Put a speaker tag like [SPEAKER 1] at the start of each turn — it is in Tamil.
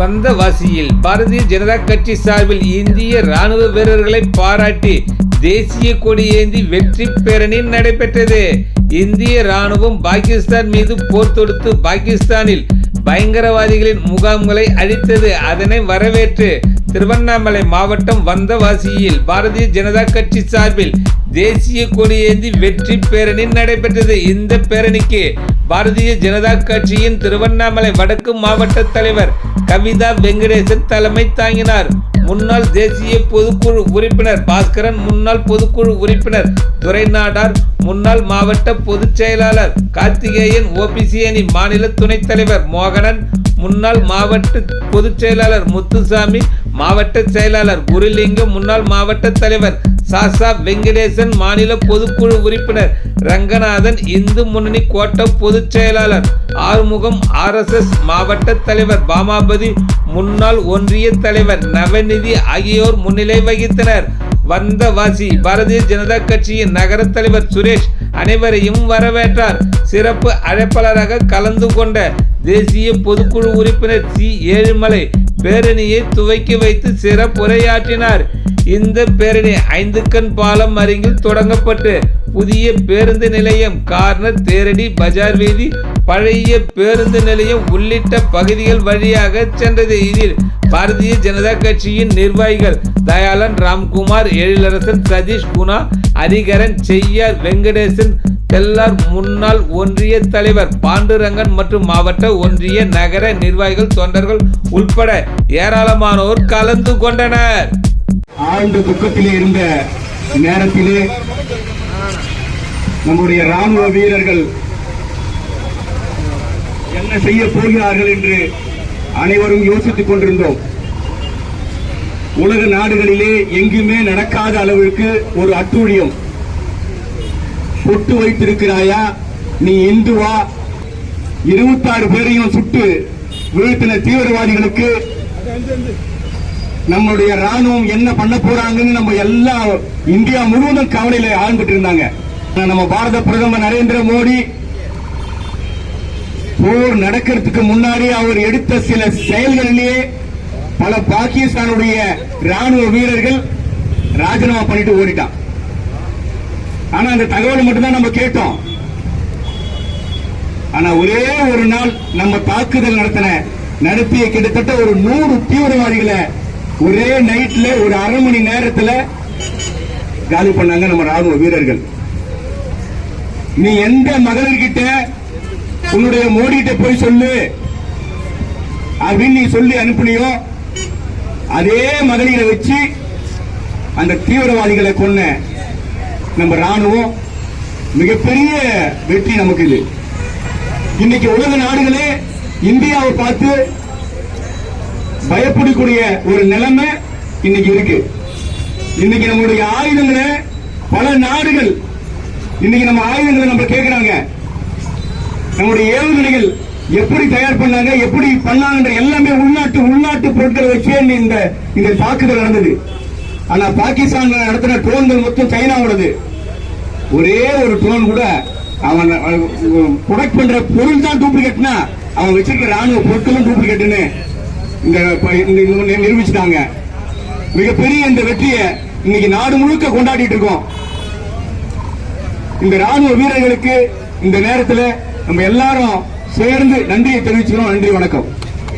[SPEAKER 1] வந்தவாசியில் பாரதிய ஜனதா கட்சி சார்பில் இந்திய ராணுவ வீரர்களை பாராட்டி தேசிய கொடி ஏந்தி வெற்றி பேரணி நடைபெற்றது. இந்திய ராணுவம் பாகிஸ்தான் மீது போர் தொடுத்து பாகிஸ்தானில் பயங்கரவாதிகளின் முகாம்களை அழித்தது. அதனை வரவேற்று திருவண்ணாமலை மாவட்டம் வந்தவாசியில் பாரதிய ஜனதா கட்சி சார்பில் தேசிய கொடியேந்தி வெற்றி பேரணி நடைபெற்றது. இந்த பேரணிக்கு பாரதிய ஜனதா கட்சியின் திருவண்ணாமலை வடக்கு மாவட்ட தலைவர் கவிதா வெங்கடேசன் தலைமை தாங்கினார். முன்னாள் தேசிய பொதுக்குழு உறுப்பினர் பாஸ்கரன் முன்னாள் பொதுக்குழு உறுப்பினர் துரைநாடார் முன்னாள் மாவட்ட பொதுச் செயலாளர் கார்த்திகேயன் ஓபிசி அணி மாநில துணைத் தலைவர் மோகனன் முன்னாள் மாவட்ட பொதுச் செயலாளர் முத்துசாமி மாவட்ட செயலாளர் குருலிங்கம் முன்னாள் மாவட்ட தலைவர் சாசா வெங்கடேசன் மாநில பொதுக்குழு உறுப்பினர் ரங்கநாதன் இந்து முன்னணி கோட்டம் பொதுச் செயலாளர். ஆறுமுகம் ஆர்எஸ்எஸ் மாவட்ட தலைவர் பாமாபதி முன்னாள் ஒன்றிய தலைவர் நவநிதி ஆகியோர் முன்னிலை வகித்தனர். வந்தவாசி பாரதிய ஜனதா கட்சியின் நகர தலைவர் சுரேஷ் அனைவரையும் வரவேற்றார். சிறப்பு அழைப்பாளராக கலந்து கொண்ட தேசிய பொதுக்குழு உறுப்பினர் சி. ஏழுமலை பேரணியை துவக்கி வைத்து சிறப்புரையாற்றினார். இந்த பேரணி ஐந்துக்கண் பாலம் அருகில் தொடங்கப்பட்டு புதிய பேருந்து நிலையம் கார்னர் தேரடி பஜார் வீதி பழைய பேருந்து நிலையம் உள்ளிட்ட பகுதிகள் வழியாக சென்றது. இதில் பாரதிய ஜனதா கட்சியின் நிர்வாகிகள் தயாளன் ராம்குமார் எழிலரசன் சதீஷ் குணா ஹரிகரன் செய்யார் வெங்கடேசன் தெல்லார் முன்னாள் ஒன்றிய தலைவர் பாண்டுரங்கன் மற்றும் மாவட்ட ஒன்றிய நகர நிர்வாகிகள் தொண்டர்கள் உட்பட ஏராளமானோர் கலந்து கொண்டனர்.
[SPEAKER 2] ஆழ்ந்த துக்கத்திலே இருந்த நேரத்திலே நம்முடைய ராணுவ வீரர்கள் என்ன செய்ய போகிறார்கள் என்று அனைவரும் யோசித்துக் கொண்டிருந்தோம். உலக நாடுகளிலே எங்குமே நடக்காத அளவிற்கு ஒரு அட்டூழியம். பொட்டு வைத்திருக்கிறாயா? நீ இந்துவா இருபத்தாறு பேரையும் சுட்டு வீழ்த்தின தீவிரவாதிகளுக்கு நம்மளுடைய ராணுவம் என்ன பண்ண போறாங்கன்னு நம்ம எல்லா இந்தியா முழுவதும் கவலையில ஆழ்ந்துட்டு இருந்தாங்க. ஆனா நம்ம பாரத பிரதமர் நரேந்திர மோடி போர் நடக்கிறதுக்கு முன்னாடி அவர் எடுத்த சில செயல்களிலேயே பல பாகிஸ்தானுடைய ராணுவ வீரர்கள் ராஜினாமா பண்ணிட்டு ஓடிட்டான். ஆனா அந்த தகவலை மட்டும்தான் நம்ம கேட்டோம். ஆனா ஒரே ஒரு நாள் நம்ம தாக்குதல் நடத்தின நடத்திய கிட்டத்தட்ட ஒரு நூறு தீவிரவாதிகளை ஒரே நைட்ல ஒரு அரை மணி நேரத்துல காலி பண்ணாங்க நம்ம ராணுவ வீரர்கள். நீ எந்த மகளிர்கிட்ட உன்னுடைய மோடிகிட்ட போய் சொல்லு அப்படின்னு நீ சொல்லி அனுப்பினியோ அதே மகளிரை வச்சு அந்த தீவிரவாதிகளை கொன்ன நம்ம ராணுவம் மிகப்பெரிய வெற்றி நமக்கு இது. இன்னைக்கு உலக நாடுகளே இந்தியாவை பார்த்து பயப்படக்கூடிய ஒரு நிலைமை இன்னைக்கு இருக்கு. இன்னைக்கு நம்மளுடைய ஆயுதங்களை பல நாடுகள் இன்னைக்கு நம்ம ஆயுதங்களை நம்ம கேட்கிறாங்க. நம்முடைய ஏவுகணைகள் எப்படி தயார் பண்ணாங்க எப்படி பண்ணாங்கன்ற எல்லாமே உள்நாட்டு உள்நாட்டு பொருட்களை வச்சே இந்த இந்த தாக்குதல் நடந்தது. ஆனா பாகிஸ்தான் நடத்தின ட்ரோன்கள் மொத்தம் சைனாவோடது ஒரே ஒரு ட்ரோன் கூட அவன் ப்ரொடக்ட் பண்ற பொருள் தான் டூப்ளிகேட்னா அவன் வச்சிருக்கிற ராணுவ பொருட்களும் டூப்ளிகேட்னு இந்த ப- நிரூபிச்சிட்டாங்க. மிகப்பெரிய இந்த வெற்றியை இன்னைக்கு நாடு முழுக்க கொண்டாடிட்டு இருக்கோம். இந்த ராணுவ வீரர்களுக்கு இந்த நேரத்தில் நம்ம எல்லாரும் சேர்ந்து நன்றியை தெரிவிச்சுக்கிறோம். நன்றி வணக்கம்.